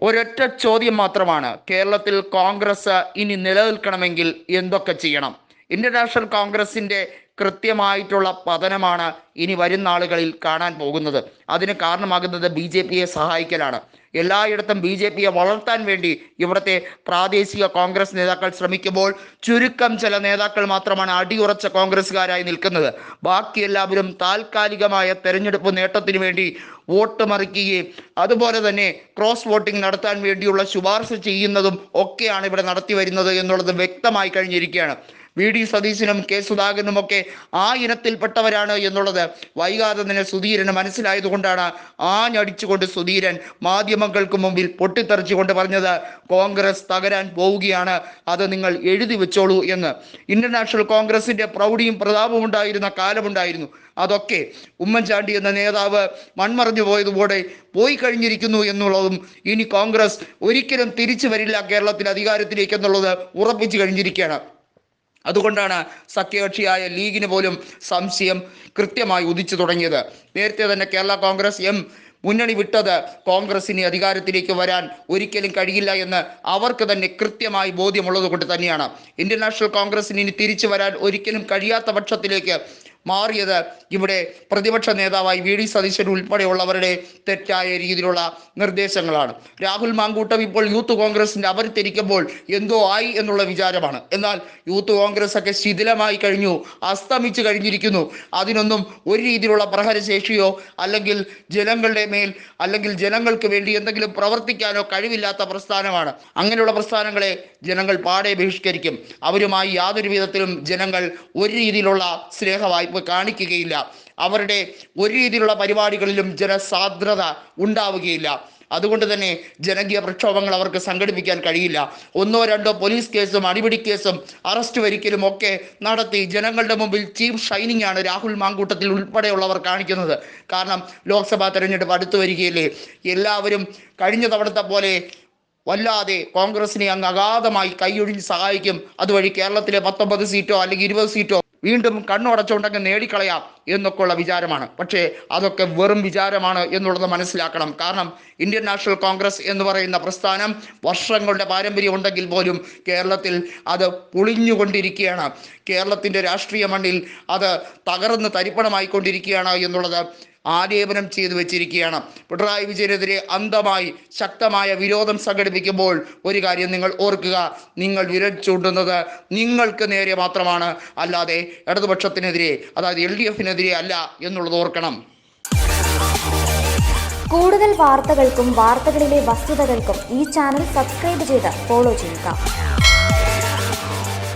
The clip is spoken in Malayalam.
ഒരൊറ്റ ചോദ്യം മാത്രമാണ്. കേരളത്തിൽ കോൺഗ്രസ് ഇനി നിലനിൽക്കണമെങ്കിൽ എന്തൊക്കെ ചെയ്യണം? ഇന്ത്യൻ നാഷണൽ കോൺഗ്രസിന്റെ കൃത്യമായിട്ടുള്ള പതനമാണ് ഇനി വരും നാളുകളിൽ കാണാൻ പോകുന്നത്. അതിന് കാരണമാകുന്നത് ബി ജെ പിയെ സഹായിക്കലാണ്. എല്ലായിടത്തും ബി ജെ പിയെ വളർത്താൻ വേണ്ടി ഇവിടുത്തെ പ്രാദേശിക കോൺഗ്രസ് നേതാക്കൾ ശ്രമിക്കുമ്പോൾ ചുരുക്കം ചില നേതാക്കൾ മാത്രമാണ് അടിയുറച്ച കോൺഗ്രസ്സുകാരായി നിൽക്കുന്നത്. ബാക്കി എല്ലാവരും താൽക്കാലികമായ തെരഞ്ഞെടുപ്പ് നേട്ടത്തിന് വേണ്ടി വോട്ട് മറിക്കുകയും അതുപോലെ തന്നെ ക്രോസ് വോട്ടിംഗ് നടത്താൻ വേണ്ടിയുള്ള ശുപാർശ ചെയ്യുന്നതും ഒക്കെയാണ് ഇവിടെ നടത്തി വരുന്നത് എന്നുള്ളത് വ്യക്തമായി കഴിഞ്ഞിരിക്കുകയാണ്. വി ഡി സതീശനും കെ സുധാകരനും ഒക്കെ ആ ഇനത്തിൽപ്പെട്ടവരാണ് എന്നുള്ളത് വൈകാതെ തന്നെ സുധീരന് മനസ്സിലായതുകൊണ്ടാണ് ആഞ്ഞടിച്ചുകൊണ്ട് സുധീരൻ മാധ്യമങ്ങൾക്ക് മുമ്പിൽ പൊട്ടിത്തെറിച്ചുകൊണ്ട് പറഞ്ഞത് കോൺഗ്രസ് തകരാൻ പോവുകയാണ് അത് നിങ്ങൾ എഴുതി വെച്ചോളൂ എന്ന്. ഇന്റർനാഷണൽ കോൺഗ്രസിന്റെ പ്രൗഢിയും പ്രതാപവും ഉണ്ടായിരുന്ന കാലമുണ്ടായിരുന്നു. അതൊക്കെ ഉമ്മൻചാണ്ടി എന്ന നേതാവ് മൺമറഞ്ഞു പോയതുപോലെ പോയി കഴിഞ്ഞിരിക്കുന്നു എന്നുള്ളതും ഇനി കോൺഗ്രസ് ഒരിക്കലും തിരിച്ചു വരില്ല കേരളത്തിൽ അധികാരത്തിലേക്ക് എന്നുള്ളത് ഉറപ്പിച്ചു കഴിഞ്ഞിരിക്കുകയാണ്. അതുകൊണ്ടാണ് സഖ്യകക്ഷിയായ ലീഗിന് പോലും സംശയം കൃത്യമായി ഉദിച്ചു തുടങ്ങിയത്. നേരത്തെ തന്നെ കേരള കോൺഗ്രസ് എം മുന്നണി വിട്ടത് കോൺഗ്രസിന് അധികാരത്തിലേക്ക് വരാൻ ഒരിക്കലും കഴിയില്ല എന്ന് അവർക്ക് തന്നെ കൃത്യമായി ബോധ്യമുള്ളത് കൊണ്ട് തന്നെയാണ്. ഇന്ത്യൻ നാഷണൽ കോൺഗ്രസിന് ഇനി തിരിച്ചു വരാൻ ഒരിക്കലും കഴിയാത്ത പക്ഷത്തിലേക്ക് മാറിയത്. ഇവിടെ പ്രതിപക്ഷ നേതാവായി വി ഡി സതീശൻ ഉൾപ്പെടെയുള്ളവരുടെ തെറ്റായ രീതിയിലുള്ള നിർദ്ദേശങ്ങളാണ്. രാഹുൽ മാങ്കൂട്ടം ഇപ്പോൾ യൂത്ത് കോൺഗ്രസിന്റെ തിരിക്കുമ്പോൾ എന്തോ ആയി എന്നുള്ള വിചാരമാണ്. എന്നാൽ യൂത്ത് കോൺഗ്രസ് ഒക്കെ ശിഥിലമായി കഴിഞ്ഞു അസ്തമിച്ചു കഴിഞ്ഞിരിക്കുന്നു. അതിനൊന്നും ഒരു രീതിയിലുള്ള പ്രഹരശേഷിയോ അല്ലെങ്കിൽ ജനങ്ങളുടെ മേൽ അല്ലെങ്കിൽ ജനങ്ങൾക്ക് വേണ്ടി എന്തെങ്കിലും പ്രവർത്തിക്കാനോ കഴിവില്ലാത്ത പ്രസ്ഥാനമാണ്. അങ്ങനെയുള്ള പ്രസ്ഥാനങ്ങളെ ജനങ്ങൾ പാടെ ബഹിഷ്കരിക്കും. അവരുമായി യാതൊരു വിധത്തിലും ജനങ്ങൾ ഒരു രീതിയിലുള്ള സ്നേഹ കാണിക്കുകയില്ല. അവരുടെ ഒരു രീതിയിലുള്ള പരിപാടികളിലും ജനസാന്ദ്രത ഉണ്ടാവുകയില്ല. അതുകൊണ്ട് തന്നെ ജനകീയ പ്രക്ഷോഭങ്ങൾ അവർക്ക് സംഘടിപ്പിക്കാൻ കഴിയില്ല. ഒന്നോ രണ്ടോ പോലീസ് കേസും അടിപിടി കേസും അറസ്റ്റ് വരിക്കലും ഒക്കെ നടത്തി ജനങ്ങളുടെ മുമ്പിൽ ചീഫ് ഷൈനിങ് ആണ് രാഹുൽ മാങ്കൂട്ടത്തിൽ ഉൾപ്പെടെയുള്ളവർ കാണിക്കുന്നത്. കാരണം ലോക്സഭാ തെരഞ്ഞെടുപ്പ് അടുത്തു വരികയില്ലേ. എല്ലാവരും കഴിഞ്ഞ തവണത്തെ പോലെ വല്ലാതെ കോൺഗ്രസിനെ അങ്ങ് അഗാധമായി കൈയൊഴിഞ്ഞ് സഹായിക്കും. അതുവഴി കേരളത്തിലെ പത്തൊമ്പത് സീറ്റോ അല്ലെങ്കിൽ ഇരുപത് സീറ്റോ വീണ്ടും കണ്ണുടച്ചുകൊണ്ടങ്ങ് നേടിക്കളയാം എന്നൊക്കെയുള്ള വിചാരമാണ്. പക്ഷേ അതൊക്കെ വെറും വിചാരമാണ് എന്നുള്ളത് മനസ്സിലാക്കണം. കാരണം ഇന്ത്യൻ നാഷണൽ കോൺഗ്രസ് എന്ന് പറയുന്ന പ്രസ്ഥാനം വർഷങ്ങളുടെ പാരമ്പര്യം ഉണ്ടെങ്കിൽ പോലും കേരളത്തിൽ അത് പൊളിഞ്ഞുകൊണ്ടിരിക്കുകയാണ്. കേരളത്തിന്റെ രാഷ്ട്രീയ മണ്ണിൽ അത് തകർന്ന് തരിപ്പണമായിക്കൊണ്ടിരിക്കുകയാണ് എന്നുള്ളത് ആലേപനം ചെയ്തു വെച്ചിരിക്കുകയാണ്. പിണറായി വിജയനെതിരെ അന്ധമായി ശക്തമായ വിരോധം സംഘടിപ്പിക്കുമ്പോൾ ഒരു കാര്യം നിങ്ങൾ ഓർക്കുക. നിങ്ങൾ വിരൽ ചൂണ്ടുന്നത് നിങ്ങൾക്ക് നേരെ മാത്രമാണ്. അല്ലാതെ ഇടതുപക്ഷത്തിനെതിരെ അതായത് എൽ ഡി എഫിനെതിരെ അല്ല എന്നുള്ളത് ഓർക്കണം. കൂടുതൽ വാർത്തകൾക്കും വാർത്തകളിലെ വസ്തുതകൾക്കും ഈ ചാനൽ സബ്സ്ക്രൈബ് ചെയ്ത് ഫോളോ ചെയ്യുക.